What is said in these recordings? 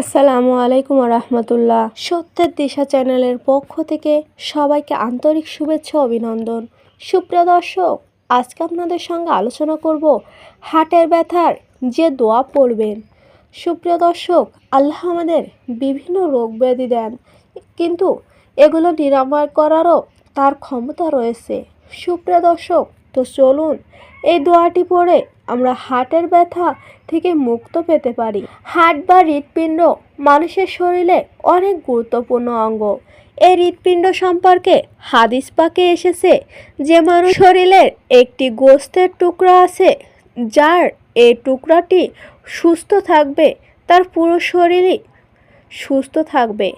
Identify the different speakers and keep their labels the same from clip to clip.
Speaker 1: আসসালামু আলাইকুম রহমতুল্লাহ। সত্যের দিশা চ্যানেলের পক্ষ থেকে সবাইকে আন্তরিক শুভেচ্ছা অভিনন্দন। সুপ্রিয় দর্শক, আজকে আপনাদের সঙ্গে আলোচনা করব হাটের ব্যথার যে দোয়া পড়বেন। সুপ্রিয় দর্শক, আল্লাহ আমাদের বিভিন্ন রোগ ব্যাধি দেন, কিন্তু এগুলো নিরাময় করারও তার ক্ষমতা রয়েছে। সুপ্রিয় দর্শক তো চলুন, এই দোয়াটি পড়ে আমরা হার্টের ব্যথা থেকে মুক্ত পেতে পারি। হার্ট বা হৃৎপিণ্ড মানুষের শরীরে অনেক গুরুত্বপূর্ণ অঙ্গ। এই হৃৎপিণ্ড সম্পর্কে হাদিস পাকে এসেছে যে মানুষ শরীরের একটি গোস্তের টুকরা আছে, যার এই টুকরাটি সুস্থ থাকবে, তার পুরো শরীরই সুস্থ থাকবে।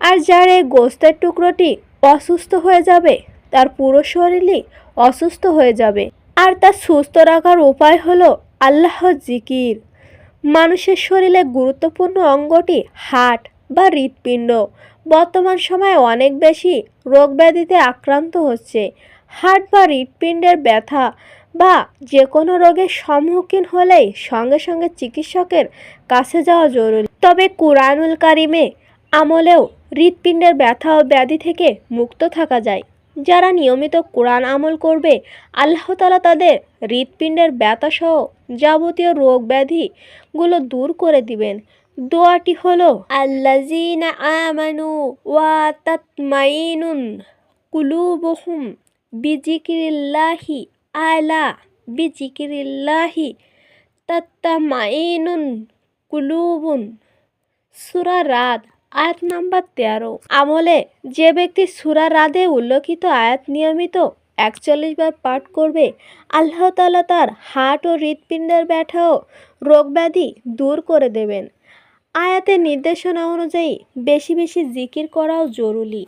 Speaker 1: আর যার এই গোস্তের টুকরোটি অসুস্থ হয়ে যাবে তার পুরো শরীরই অসুস্থ হয়ে যাবে। আর তার সুস্থ রাখার উপায় হলো আল্লাহ জিকির। মানুষের শরীরে গুরুত্বপূর্ণ অঙ্গটি হার্ট বা হৃৎপিণ্ড। বর্তমান সময়ে অনেক বেশি রোগ ব্যাধিতে আক্রান্ত হচ্ছে। হার্ট বা হৃৎপিণ্ডের ব্যথা বা যে কোনো রোগের সম্মুখীন হলেই সঙ্গে সঙ্গে চিকিৎসকের কাছে যাওয়া জরুরি। তবে কুরআনুল কারিমে আমলেও হৃৎপিণ্ডের ব্যথা ও ব্যাধি থেকে মুক্ত থাকা যায়। যারা নিয়মিত কোরআন আমল করবে, আল্লাহ তালা তাদের হৃৎপিণ্ডের ব্যথাসহ যাবতীয় রোগ ব্যাধিগুলো দূর করে দিবেন। দোয়াটি হলো আল্লাজিনা আমানু ওয়া তাতমাইনুন কুলুবুহুম বিজিকিরিল্লাহি আলা বিজিকিরিল্লাহি তাত্তামাইনুন কুলুবুন। সুরা রাত আয়াত নাম্বার তেরো। আমলে, যে ব্যক্তি সুরা রাদে উল্লেখিত আয়াত নিয়মিত একচল্লিশ বার পাঠ করবে, আল্লাহ তালা তার হার্ট ও হৃৎপিণ্ডের ব্যথা ও রোগব্যাধি দূর করে দেবেন। আয়াতের নির্দেশনা অনুযায়ী বেশি বেশি জিকির করাও জরুরি।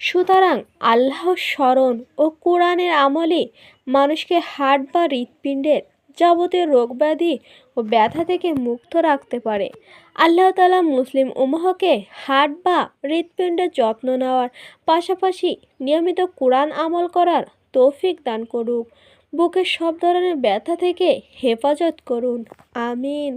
Speaker 1: সুতরাং আল্লাহর স্মরণ ও কোরআনের আমলে মানুষকে হার্ট বা হৃৎপিণ্ডের যাবতীয় রোগ ব্যাধি ও ব্যথা থেকে মুক্ত রাখতে পারে। আল্লাহ তালা মুসলিম উমহকে হাট বা হৃৎপিণ্ডের যত্ন নেওয়ার পাশাপাশি নিয়মিত কোরআন আমল করার তৌফিক দান করুক। বুকের সব ধরনের ব্যথা থেকে হেফাজত করুন। আমিন।